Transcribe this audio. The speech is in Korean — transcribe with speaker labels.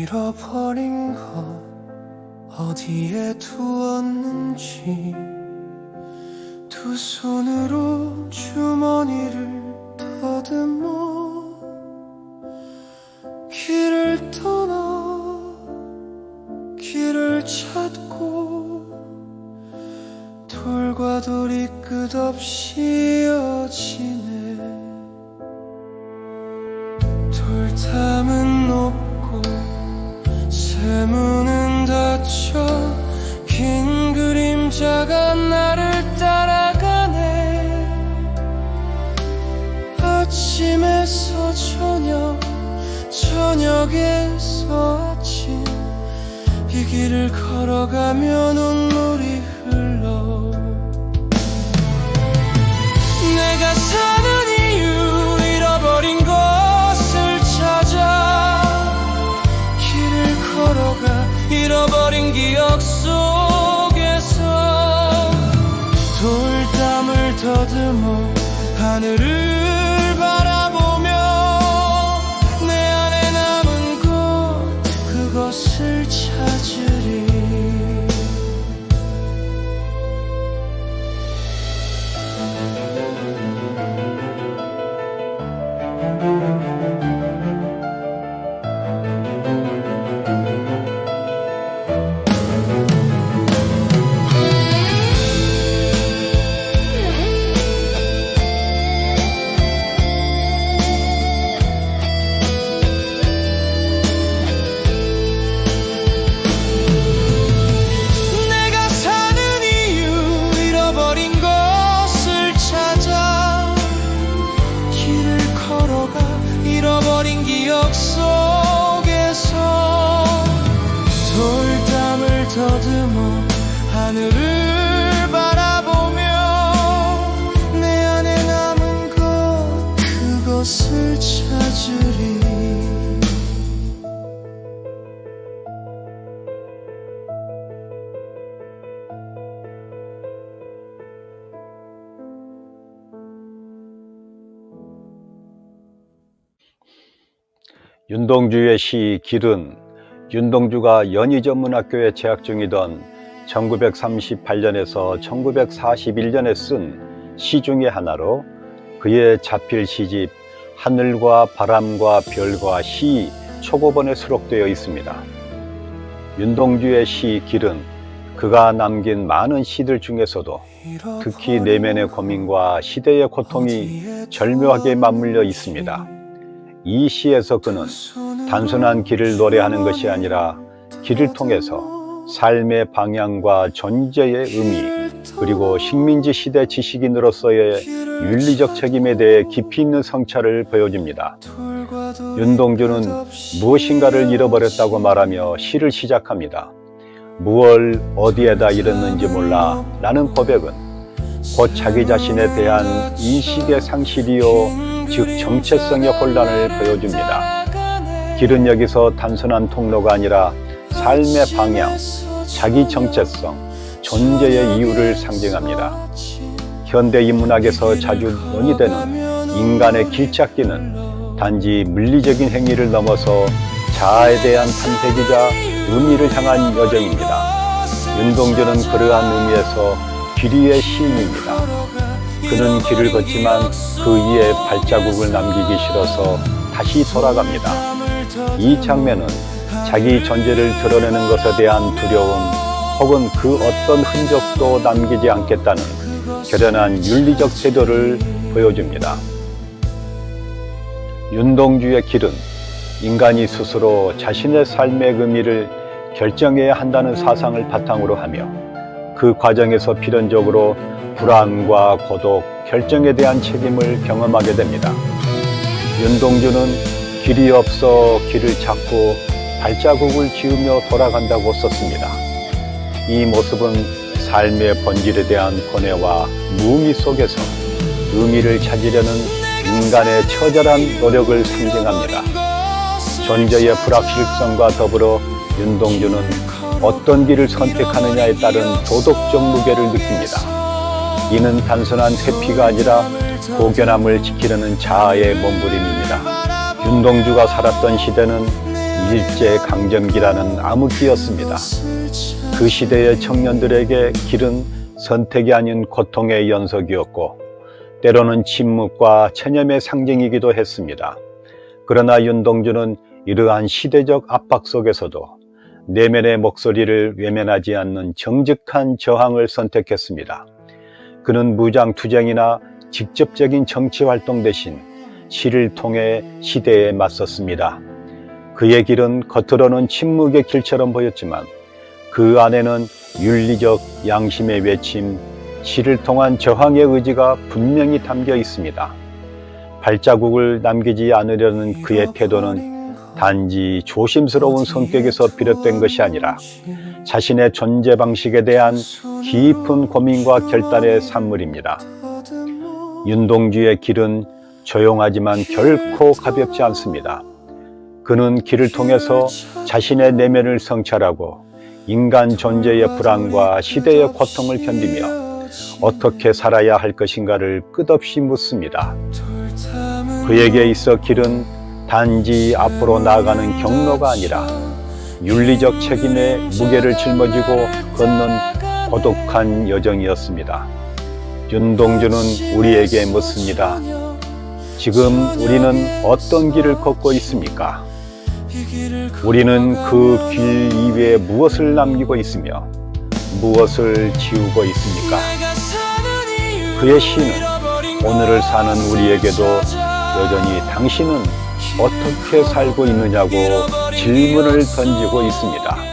Speaker 1: 잃어버린 것 어디에 두었는지 두 손으로 주머니를 더듬어 길을 떠나 길을 찾고 돌과 돌이 끝없이 이어지네 저녁에서 아침. 이 길을 걸어가며 눈물이 흘러. 내가 사는 이유 잃어버린 것을 찾아 길을 걸어가 잃어버린 기억 속에서 돌담을 더듬어 하늘을
Speaker 2: 윤동주의 시 길은 윤동주가 연희전문학교에 재학 중이던 1938년에서 1941년에 쓴 시 중의 하나로 그의 자필 시집 하늘과 바람과 별과 시 초고본에 수록되어 있습니다. 윤동주의 시 길은 그가 남긴 많은 시들 중에서도 특히 내면의 고민과 시대의 고통이 절묘하게 맞물려 있습니다. 이 시에서 그는 단순한 길을 노래하는 것이 아니라 길을 통해서 삶의 방향과 존재의 의미 그리고 식민지 시대 지식인으로서의 윤리적 책임에 대해 깊이 있는 성찰을 보여줍니다. 윤동주는 무엇인가를 잃어버렸다고 말하며 시를 시작합니다. 무얼 어디에다 잃었는지 몰라 라는 고백은 곧 자기 자신에 대한 인식의 상실이요 즉 정체성의 혼란을 보여줍니다. 길은 여기서 단순한 통로가 아니라 삶의 방향, 자기 정체성, 존재의 이유를 상징합니다. 현대 인문학에서 자주 논의되는 인간의 길찾기는 단지 물리적인 행위를 넘어서 자아에 대한 탐색이자 의미를 향한 여정입니다. 윤동주는 그러한 의미에서 길이의 시인입니다. 그는 길을 걷지만 그 위에 발자국을 남기기 싫어서 다시 돌아갑니다. 이 장면은 자기 존재를 드러내는 것에 대한 두려움 혹은 그 어떤 흔적도 남기지 않겠다는 결연한 윤리적 태도를 보여줍니다. 윤동주의 길은 인간이 스스로 자신의 삶의 의미를 결정해야 한다는 사상을 바탕으로 하며 그 과정에서 필연적으로 불안과 고독, 결정에 대한 책임을 경험하게 됩니다. 윤동주는 길이 없어 길을 찾고 발자국을 지으며 돌아간다고 썼습니다. 이 모습은 삶의 본질에 대한 고뇌와 무의미 속에서 의미를 찾으려는 인간의 처절한 노력을 상징합니다. 존재의 불확실성과 더불어 윤동주는 어떤 길을 선택하느냐에 따른 도덕적 무게를 느낍니다. 이는 단순한 회피가 아니라 고견함을 지키려는 자아의 몸부림입니다. 윤동주가 살았던 시대는 일제 강점기라는 암흑기였습니다. 그 시대의 청년들에게 길은 선택이 아닌 고통의 연속이었고 때로는 침묵과 체념의 상징이기도 했습니다. 그러나 윤동주는 이러한 시대적 압박 속에서도 내면의 목소리를 외면하지 않는 정직한 저항을 선택했습니다. 그는 무장 투쟁이나 직접적인 정치 활동 대신 시를 통해 시대에 맞섰습니다. 그의 길은 겉으로는 침묵의 길처럼 보였지만 그 안에는 윤리적 양심의 외침, 시를 통한 저항의 의지가 분명히 담겨 있습니다. 발자국을 남기지 않으려는 그의 태도는 단지 조심스러운 성격에서 비롯된 것이 아니라 자신의 존재 방식에 대한 깊은 고민과 결단의 산물입니다. 윤동주의 길은 조용하지만 결코 가볍지 않습니다. 그는 길을 통해서 자신의 내면을 성찰하고 인간 존재의 불안과 시대의 고통을 견디며 어떻게 살아야 할 것인가를 끝없이 묻습니다. 그에게 있어 길은 단지 앞으로 나아가는 경로가 아니라 윤리적 책임의 무게를 짊어지고 걷는 고독한 여정이었습니다. 윤동주는 우리에게 묻습니다. 지금 우리는 어떤 길을 걷고 있습니까? 우리는 그 길 이외에 무엇을 남기고 있으며 무엇을 지우고 있습니까? 그의 시는 오늘을 사는 우리에게도 여전히 당신은 어떻게 살고 있느냐고 질문을 던지고 있습니다.